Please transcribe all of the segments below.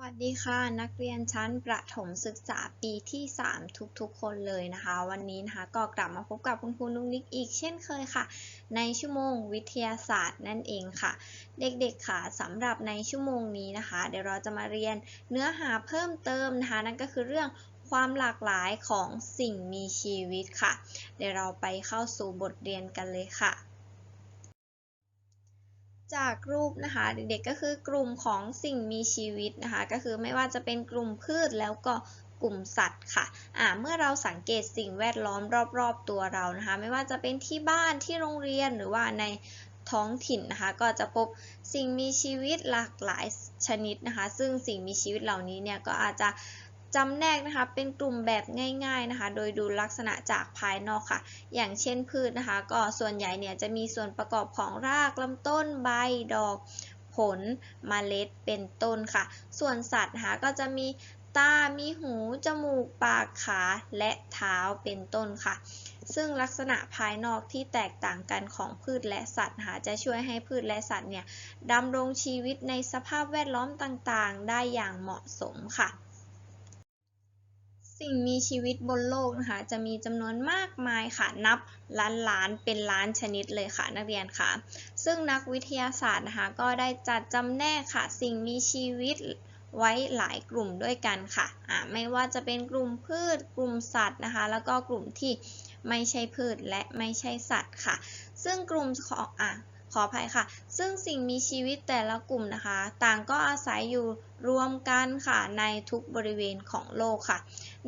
วัสดีค่ะ นักเรียนชั้นประถมศึกษาปีที่ 3 ทุกๆ คนเลยนะคะ วันนี้นะคะก็กลับมาพบกับคุณครูนุ้งนิกอีกเช่นเคยค่ะ ในชั่วโมงวิทยาศาสตร์นั่นเองค่ะ เด็กๆค่ะสำหรับในชั่วโมงนี้นะคะ เดี๋ยวเราจะมาเรียนเนื้อหาเพิ่มเติมนะคะ นั่นก็คือเรื่องความหลากหลายของสิ่งมีชีวิตค่ะ เดี๋ยวเราไปเข้าสู่บทเรียนกันเลยค่ะ จากรูปนะคะ เด็กๆก็คือกลุ่มของสิ่งมีชีวิตนะคะ ก็คือไม่ว่าจะเป็นกลุ่มพืชแล้วก็กลุ่มสัตว์ค่ะอ่าเมื่อเราสังเกตสิ่งแวดล้อมรอบๆตัวเรานะคะ ไม่ว่าจะเป็นที่บ้านที่โรงเรียนหรือว่าในท้องถิ่นนะคะ ก็จะพบสิ่งมีชีวิตหลากหลายชนิดนะคะ ซึ่งสิ่งมีชีวิตเหล่านี้เนี่ยก็อาจจะ จำแนกนะคะเป็นกลุ่มแบบง่ายๆนะคะ โดยดูลักษณะจากภายนอกค่ะ อย่างเช่นพืชนะคะ ก็ส่วนใหญ่เนี่ยจะมีส่วนประกอบของรากลำต้นใบดอก ผลเมล็ดเป็นต้นค่ะ ส่วนสัตว์นะคะก็จะมีตา มีหู จมูก ปาก ขา และเท้า เป็นต้นค่ะ ซึ่งลักษณะภายนอกที่แตกต่างกันของพืชและสัตว์นะคะจะช่วยให้พืชและสัตว์เนี่ยดำรงชีวิตในสภาพแวดล้อมต่างๆ ได้อย่างเหมาะสมค่ะ สิ่งมีชีวิตบนโลกนะคะจะมีจำนวนมากมายค่ะนับล้านล้านเป็นล้านชนิดเลยค่ะนักเรียนค่ะ ซึ่งนักวิทยาศาสตร์นะคะก็ได้จัดจำแนกค่ะ สิ่งมีชีวิตไว้หลายกลุ่มด้วยกันค่ะอ่าไม่ว่าจะเป็นกลุ่มพืช กลุ่มสัตว์นะคะ แล้วก็กลุ่มที่ไม่ใช่พืชและไม่ใช่สัตว์ค่ะ ซึ่งกลุ่มของอะ ขออภัยค่ะ ซึ่งสิ่งมีชีวิตแต่ละกลุ่มนะคะ ต่างก็อาศัยอยู่รวมกันค่ะในทุกบริเวณของโลกค่ะ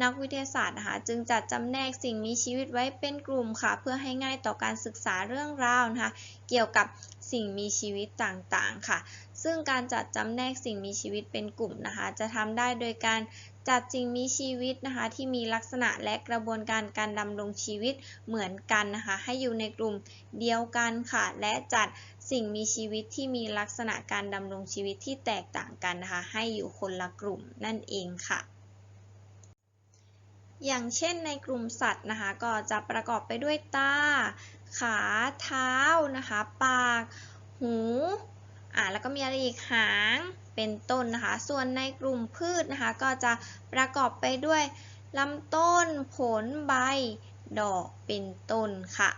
นักวิทยาศาสตร์นะคะจึงจัดจำแนกสิ่งมีชีวิตไว้เป็นกลุ่มค่ะ เพื่อให้ง่ายต่อการศึกษาเรื่องราวนะคะ เกี่ยวกับสิ่งมีชีวิตต่างๆค่ะ ซึ่งการจัดจำแนกสิ่งมีชีวิตเป็นกลุ่มนะคะ จะทำได้โดยการ จัดสิ่งมีชีวิตนะคะที่มีลักษณะและกระบวนการการดำรงชีวิตเหมือนกันนะคะให้อยู่ในกลุ่มเดียวกันค่ะและจัดสิ่งมีชีวิตที่มีลักษณะการดำรงชีวิตที่แตกต่างกันนะคะให้อยู่คนละกลุ่มนั่นเองค่ะอย่างเช่นในกลุ่มสัตว์นะคะก็จะประกอบไปด้วยตา ขา เท้านะคะ ปาก หู อ่าแล้วก็มีอะไรอีกหาง เป็นต้นนะคะ ส่วนในกลุ่มพืชนะคะ ก็จะประกอบไปด้วยลำต้น ผล ใบ ดอก เป็นต้นค่ะ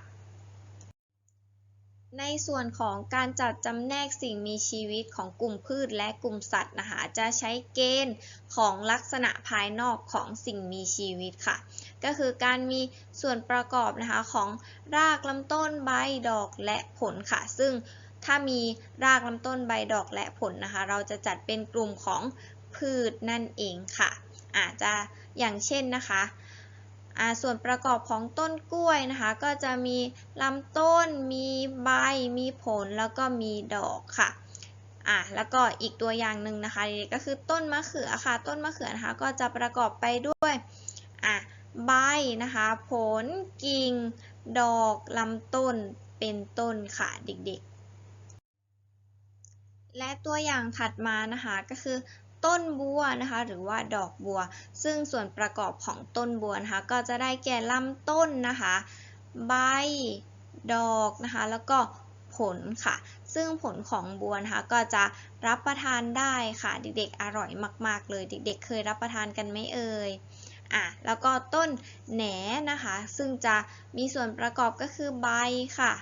ในส่วนของการจัดจำแนกสิ่งมีชีวิตของกลุ่มพืชและกลุ่มสัตว์นะคะ จะใช้เกณฑ์ของลักษณะภายนอกของสิ่งมีชีวิตค่ะ ก็คือการมีส่วนประกอบนะคะของรากลำต้นใบ ดอก และผลค่ะ ซึ่ง ถ้ามีรากลำต้นใบดอกและผลนะคะ เราจะจัดเป็นกลุ่มของพืชนั่นเองค่ะ อาจจะอย่างเช่นนะคะส่วนประกอบของต้นกล้วยนะคะ ก็จะมีลำต้น มีใบ มีผลแล้วก็มีดอกค่ะอ่าแล้วก็อีกตัวอย่างหนึ่งนะคะก็คือต้นมะเขือค่ะ ต้นมะเขือนะคะก็จะประกอบไปด้วยอ่าใบนะคะ ผลกิ่ง ดอกลำต้นเป็นต้นค่ะเด็กๆ และตัวอย่างถัดมานะคะก็คือ ต้นบัวนะคะหรือว่าดอกบัว ซึ่งส่วนประกอบของต้นบัวนะคะก็จะได้แก่ลำต้นนะคะ ใบ ดอกนะคะ แล้วก็ผลค่ะ ซึ่งผลของบัวนะคะก็จะรับประทานได้ค่ะเด็กๆอร่อยมาก ๆ เลย เด็ก ๆ เคยรับประทานกันไหมเอ่ยอะแล้วก็ต้นแหนนะคะ ซึ่งจะมีส่วนประกอบก็คือใบค่ะ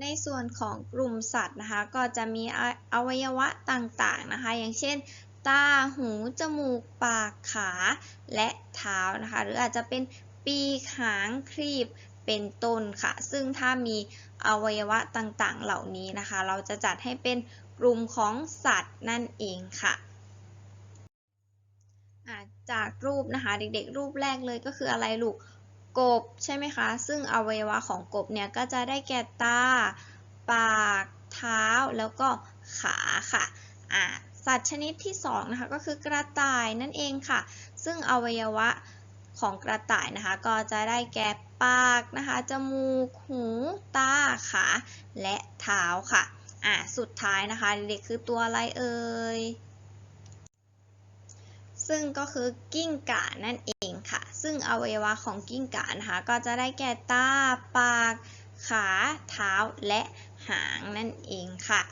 ในส่วนของกลุ่มสัตว์นะคะ ก็จะมีอวัยวะต่างๆนะคะ อย่างเช่น ตา หู จมูก ปาก ขา และเท้านะคะ หรืออาจจะเป็นปีกหางครีบเป็นต้นค่ะ ซึ่งถ้ามีอวัยวะต่างๆ เหล่านี้นะคะ เราจะจัดให้เป็นกลุ่มของสัตว์นั่นเองค่ะอะจากรูปนะคะ เด็กๆ รูปแรกเลยก็คืออะไรลูก กบใช่ไหมคะ ซึ่งอวัยวะของกบเนี่ยก็จะได้แก่ตา ปาก เท้า แล้วก็ขาค่ะอะสัตว์ชนิดที่สองนะคะก็คือกระต่ายนั่นเองค่ะ ซึ่งอวัยวะของกระต่ายนะคะ ก็จะได้แก่ปากนะคะ จมูก หู ตา ขา และเท้าค่ะอะสุดท้ายนะคะเด็กคือตัวอะไรเอ่ย ซึ่งก็คือกิ้งก่านั่นเอง ค่ะ ซึ่งอวัยวะของกิ้งก่านะคะ ก็จะได้แก่ตา ปาก ขา เท้า และหางนั่นเองค่ะ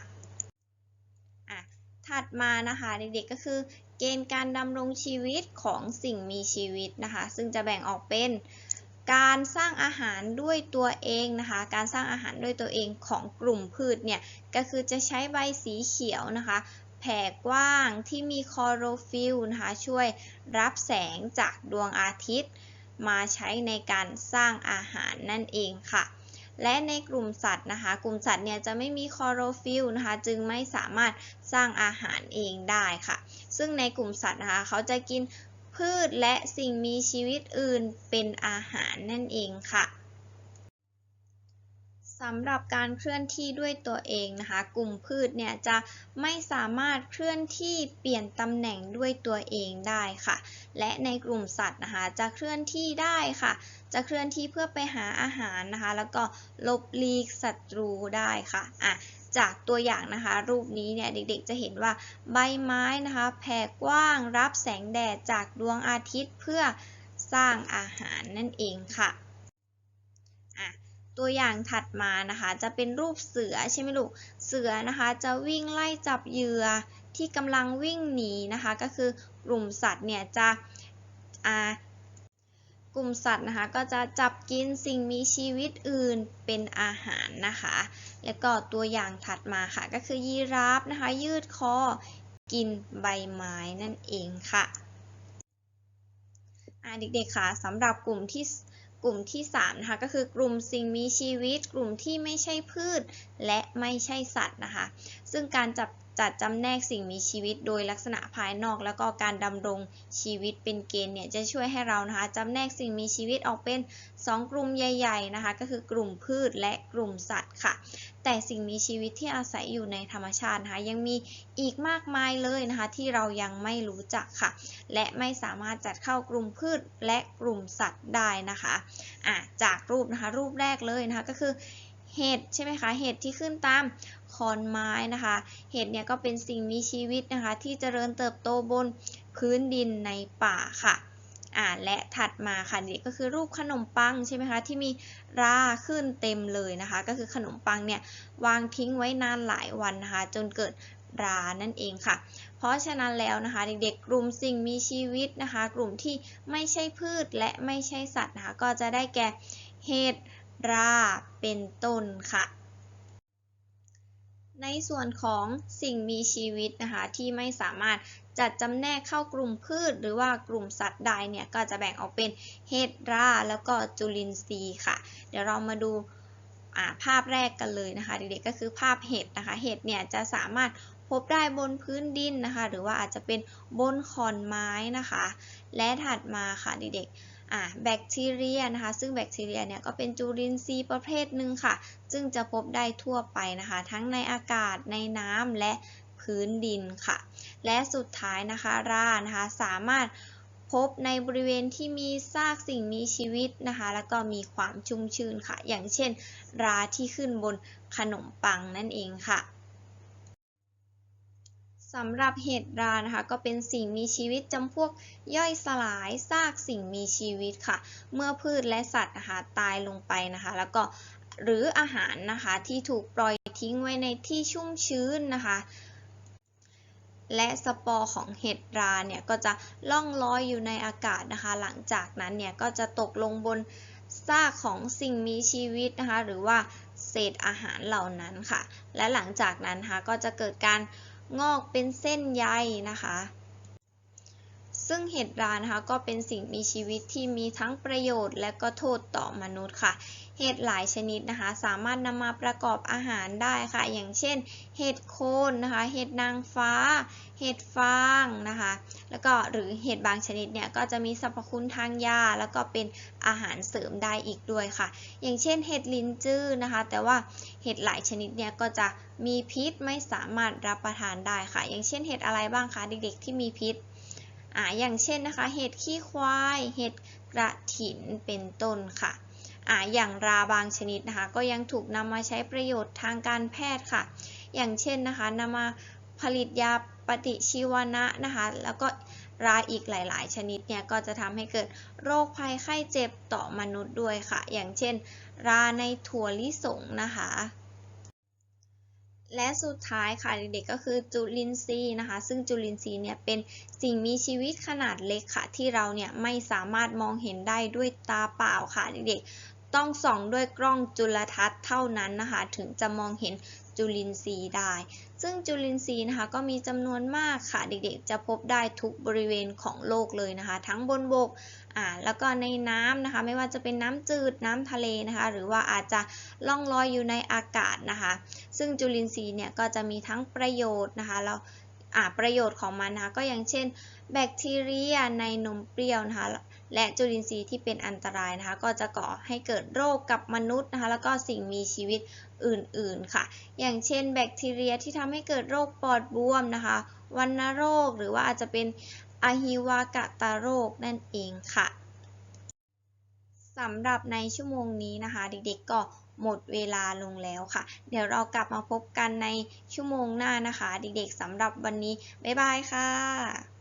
ถัดมานะคะเด็กๆก็คือ เกณฑ์การดำรงชีวิตของสิ่งมีชีวิตนะคะ ซึ่งจะแบ่งออกเป็นการสร้างอาหารด้วยตัวเองนะคะ การสร้างอาหารด้วยตัวเองของกลุ่มพืชเนี่ย ก็คือจะใช้ใบสีเขียวนะคะ แผ่กว้างที่มีคลอโรฟิลล์นะคะช่วยรับแสงจากดวงอาทิตย์ มาใช้ในการสร้างอาหารนั่นเองค่ะ และในกลุ่มสัตว์นะคะ กลุ่มสัตว์เนี่ยจะไม่มีคลอโรฟิลล์นะคะ จึงไม่สามารถสร้างอาหารเองได้ค่ะ ซึ่งในกลุ่มสัตว์นะคะ เขาจะกินพืชและสิ่งมีชีวิตอื่นเป็นอาหารนั่นเองค่ะ สำหรับการเคลื่อนที่ด้วยตัวเองนะคะ กลุ่มพืชเนี่ยจะไม่สามารถเคลื่อนที่เปลี่ยนตำแหน่งด้วยตัวเองได้ค่ะ และในกลุ่มสัตว์นะคะจะเคลื่อนที่ได้ค่ะ จะเคลื่อนที่เพื่อไปหาอาหารนะคะ แล้วก็ลบลีกศัตรูได้ค่ะอะจากตัวอย่างนะคะ รูปนี้เนี่ยเด็กๆจะเห็นว่าใบไม้นะคะแผ่กว้างรับแสงแดดจากดวงอาทิตย์เพื่อสร้างอาหารนั่นเองค่ะ ตัวอย่างถัดมานะคะ จะเป็นรูปเสือใช่ไหมลูก เสือนะคะจะวิ่งไล่จับเหยื่อที่กำลังวิ่งหนีนะคะ ก็คือกลุ่มสัตว์เนี่ยจะกลุ่มสัตว์นะคะก็จะจับกินสิ่งมีชีวิตอื่นเป็นอาหารนะคะ แล้วก็ตัวอย่างถัดมาค่ะ ก็คือยีราฟนะคะ ยืดคอกินใบไม้นั่นเองค่ะอ่าเด็กๆค่ะสำหรับกลุ่มที่ กลุ่มที่3นะคะก็คือกลุ่มสิ่งมีชีวิต กลุ่มที่ไม่ใช่พืช และไม่ใช่สัตว์นะคะ ซึ่งการจับ จัดจำแนกสิ่งมีชีวิตโดยลักษณะภายนอก แล้วก็การดำรงชีวิตเป็นเกณฑ์เนี่ยจะช่วยให้เรานะคะจำแนกสิ่งมีชีวิตออกเป็น 2 กลุ่มใหญ่ ๆนะคะ ก็คือกลุ่มพืชและกลุ่มสัตว์ค่ะ แต่สิ่งมีชีวิตที่อาศัยอยู่ในธรรมชาตินะคะยังมีอีกมากมายเลยนะคะ ที่เรายังไม่รู้จักค่ะ และไม่สามารถจัดเข้ากลุ่มพืชและกลุ่มสัตว์ได้นะคะะจากรูปนะคะรูปแรกเลยนะคะก็คือเห็ดใช่ไหมคะเห็ดที่ขึ้นตาม ขอนไม้นะคะ เห็ดเนี่ยก็เป็นสิ่งมีชีวิตนะคะ ที่เจริญเติบโตบนพื้นดินในป่าค่ะอ่าและถัดมาค่ะนี่ก็คือรูปขนมปังใช่ไหมคะที่มีราขึ้นเต็มเลยนะคะ ก็คือขนมปังเนี่ยวางทิ้งไว้นานหลายวันนะคะ จนเกิดรานั่นเองค่ะ เพราะฉะนั้นแล้วนะคะเด็กๆกลุ่มสิ่งมีชีวิตนะคะ กลุ่มที่ไม่ใช่พืชและไม่ใช่สัตว์นะคะก็จะได้แก่เห็ดราเป็นต้นค่ะ ในส่วนของสิ่งมีชีวิตนะคะที่ไม่สามารถจัดจำแนกเข้ากลุ่มพืช หรือว่ากลุ่มสัตว์ใดเนี่ยก็จะแบ่งออกเป็นเห็ดราแล้วก็จุลินทรีย์ค่ะ เดี๋ยวเรามาดูภาพแรกกันเลยนะคะเด็กๆก็คือภาพเห็ดนะคะเห็ดเนี่ยจะสามารถพบได้บนพื้นดินนะคะ หรือว่าอาจจะเป็นบนขอนไม้นะคะ และถัดมาค่ะเด็กๆ แบคทีเรียนะคะ ซึ่งแบคทีเรียเนี่ยก็เป็นจุลินทรีย์ประเภทหนึ่งค่ะ ซึ่งจะพบได้ทั่วไปนะคะ ทั้งในอากาศในน้ำและพื้นดินค่ะ และสุดท้ายนะคะรานะคะสามารถพบในบริเวณที่มีซากสิ่งมีชีวิตนะคะ แล้วก็มีความชุ่มชื้นค่ะ อย่างเช่น ราที่ขึ้นบนขนมปังนั่นเองค่ะ สำหรับเห็ดรานะคะก็เป็นสิ่งมีชีวิตจำพวกย่อยสลายซากสิ่งมีชีวิตค่ะ เมื่อพืชและสัตว์นะคะตายลงไปนะคะ แล้วก็หรืออาหารนะคะที่ถูกปล่อยทิ้งไว้ในที่ชุ่มชื้นนะคะ และสปอร์ของเห็ดราเนี่ยก็จะล่องลอยอยู่ในอากาศนะคะ หลังจากนั้นเนี่ยก็จะตกลงบนซากของสิ่งมีชีวิตนะคะ หรือว่าเศษอาหารเหล่านั้นค่ะ และหลังจากนั้นนะคะก็จะเกิดการ งอกเป็นเส้นใยนะคะ ซึ่งเห็ดรานะคะก็เป็นสิ่งมีชีวิตที่มีทั้งประโยชน์และก็โทษต่อมนุษย์ค่ะ เห็ดหลายชนิดนะคะ สามารถนำมาประกอบอาหารได้ค่ะ อย่างเช่น เห็ดโคนนะคะ เห็ดนางฟ้า เห็ดฟางนะคะ แล้วก็หรือเห็ดบางชนิดเนี่ยก็จะมีสรรพคุณทางยา แล้วก็เป็นอาหารเสริมได้อีกด้วยค่ะ อย่างเช่น เห็ดลินจื้อนะคะ แต่ว่าเห็ดหลายชนิดเนี่ยก็จะมีพิษไม่สามารถรับประทานได้ค่ะ อย่างเช่น เห็ดอะไรบ้างคะเด็กๆที่มีพิษอ่าอย่างเช่นนะคะ เห็ดขี้ควาย เห็ดกระถินเป็นต้นค่ะ ออย่างราบางชนิดนะคะ ก็ยังถูกนำมาใช้ประโยชน์ทางการแพทย์ค่ะ อย่างเช่นนะคะนำมาผลิตยาปฏิชีวนะนะคะ แล้วก็ราอีกหลาย ๆ ชนิดเนี่ยก็จะทำให้เกิดโรคภัยไข้เจ็บต่อมนุษย์ด้วยค่ะ อย่างเช่น ราในถั่วลิสงนะคะ และสุดท้ายค่ะเด็กๆก็คือจุลินทรีย์นะคะ ซึ่งจุลินทรีย์เนี่ยเป็นสิ่งมีชีวิตขนาดเล็กค่ะ ที่เราเนี่ยไม่สามารถมองเห็นได้ด้วยตาเปล่าค่ะเด็กๆ ต้องส่องด้วยกล้องจุลทรรศน์เท่านั้นนะคะ ถึงจะมองเห็นจุลินทรีย์ได้ ซึ่งจุลินทรีย์นะคะก็มีจำนวนมากค่ะเด็กๆ จะพบได้ทุกบริเวณของโลกเลยนะคะ ทั้งบนบกอ่าแล้วก็ในน้ำนะคะ ไม่ว่าจะเป็นน้ำจืดน้ำทะเลนะคะ หรือว่าอาจจะล่องลอยอยู่ในอากาศนะคะ ซึ่งจุลินทรีย์เนี่ยก็จะมีทั้งประโยชน์นะคะแล้วอ่าประโยชน์ของมันนะคะก็อย่างเช่น แบคทีเรียในนมเปรี้ยวนะคะ และจุลินทรีย์ที่เป็นอันตรายนะคะ ก็จะก่อให้เกิดโรคกับมนุษย์นะคะ แล้วก็สิ่งมีชีวิตอื่นๆค่ะ อย่างเช่น แบคทีเรียที่ทำให้เกิดโรคปอดบวมนะคะ วัณโรคหรือว่าอาจจะเป็นอะฮิวากะตาโรคนั่นเองค่ะสำหรับในชั่วโมงนี้นะคะ เด็กๆก็หมดเวลาลงแล้วค่ะ เดี๋ยวเรากลับมาพบกันในชั่วโมงหน้านะคะ เด็กๆสำหรับวันนี้ บ๊ายบายค่ะ